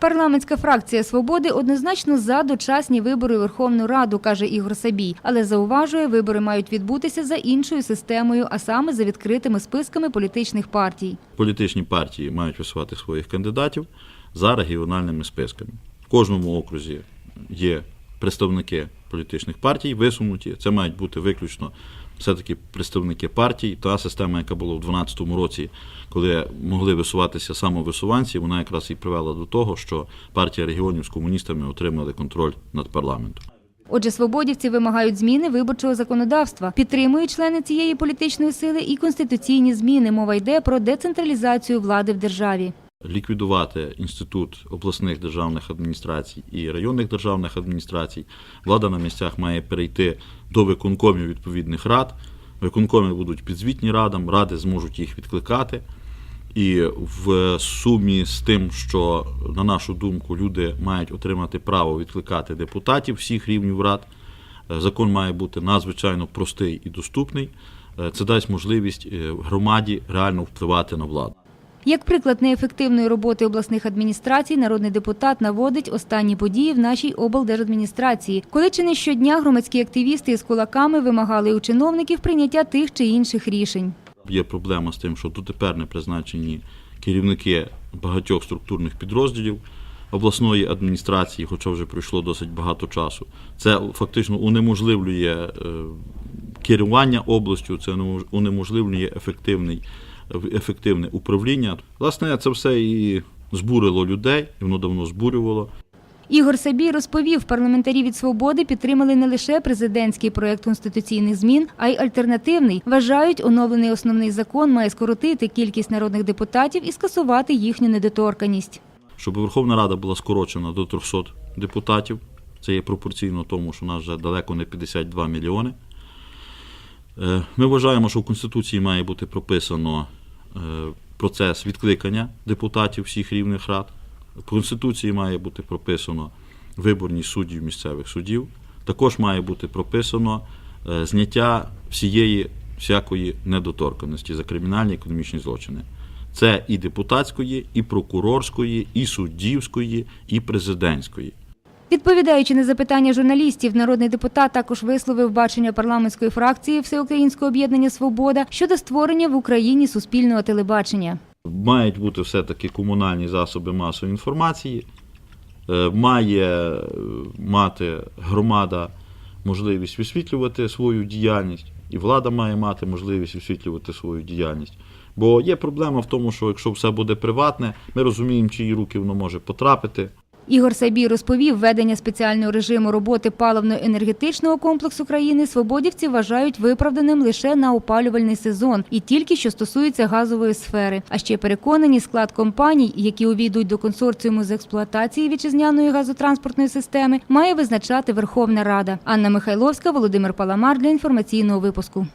Парламентська фракція свободи однозначно за дочасні вибори Верховну Раду, каже Ігор Сабій, але зауважує, вибори мають відбутися за іншою системою, а саме за відкритими списками політичних партій. Політичні партії мають висувати своїх кандидатів за регіональними списками. В кожному окрузі є представники політичних партій висунуті. Це мають бути виключно все-таки представники партій. Та система, яка була в 2012 році, коли могли висуватися самовисуванці, вона якраз і привела до того, що партія регіонів з комуністами отримали контроль над парламентом. Отже, свободівці вимагають зміни виборчого законодавства. Підтримують члени цієї політичної сили і конституційні зміни. Мова йде про децентралізацію влади в державі. Ліквідувати інститут обласних державних адміністрацій і районних державних адміністрацій. Влада на місцях має перейти до виконкомів відповідних рад. Виконкоми будуть підзвітні радам, ради зможуть їх відкликати. І в сумі з тим, що, на нашу думку, люди мають отримати право відкликати депутатів всіх рівнів рад, е, закон має бути надзвичайно простий і доступний. Е, Це дасть можливість е, громаді реально впливати на владу. Як приклад неефективної роботи обласних адміністрацій, народний депутат наводить останні події в нашій облдержадміністрації, коли чи не щодня громадські активісти із кулаками вимагали у чиновників прийняття тих чи інших рішень. Є проблема з тим, що дотепер не призначені керівники багатьох структурних підрозділів обласної адміністрації, хоча вже пройшло досить багато часу. Це фактично унеможливлює е, керування областю, це унеможливлює ефективний, ефективне управління. Власне, це все і збурило людей, і воно давно збурювало. Ігор Сабій розповів, парламентарі від свободи підтримали не лише президентський проект конституційних змін, а й альтернативний. Вважають, оновлений основний закон має скоротити кількість народних депутатів і скасувати їхню недоторканість. щоб Верховна Рада була скорочена до 300 депутатів. Це є пропорційно тому, що у нас вже далеко не 52 мільйони. Е, Ми вважаємо, що в Конституції має бути прописано е, процес відкликання депутатів всіх рівних рад. В Конституції має бути прописано виборність суддів місцевих судів. Також має бути прописано е, зняття всієї всякої недоторканості за кримінальні економічні злочини. Це і депутатської, і прокурорської, і суддівської, і президентської. Відповідаючи на запитання журналістів, народний депутат також висловив бачення парламентської фракції Всеукраїнського об'єднання Свобода щодо створення в Україні суспільного телебачення. Мають бути все-таки комунальні засоби масової інформації, Е, має е, мати громада можливість висвітлювати свою діяльність, і влада має мати можливість висвітлювати свою діяльність. Бо є проблема в тому, що якщо все буде приватне, ми розуміємо, чиї руки воно може потрапити. Ігор Сабій розповів, введення спеціального режиму роботи паливно-енергетичного комплексу країни свободівці вважають виправданим лише на опалювальний сезон і тільки що стосується газової сфери. А ще переконані склад компаній, які увійдуть до консорціуму з експлуатації вітчизняної газотранспортної системи, має визначати Верховна Рада. Анна Михайловська, Володимир Паламар для інформаційного випуску.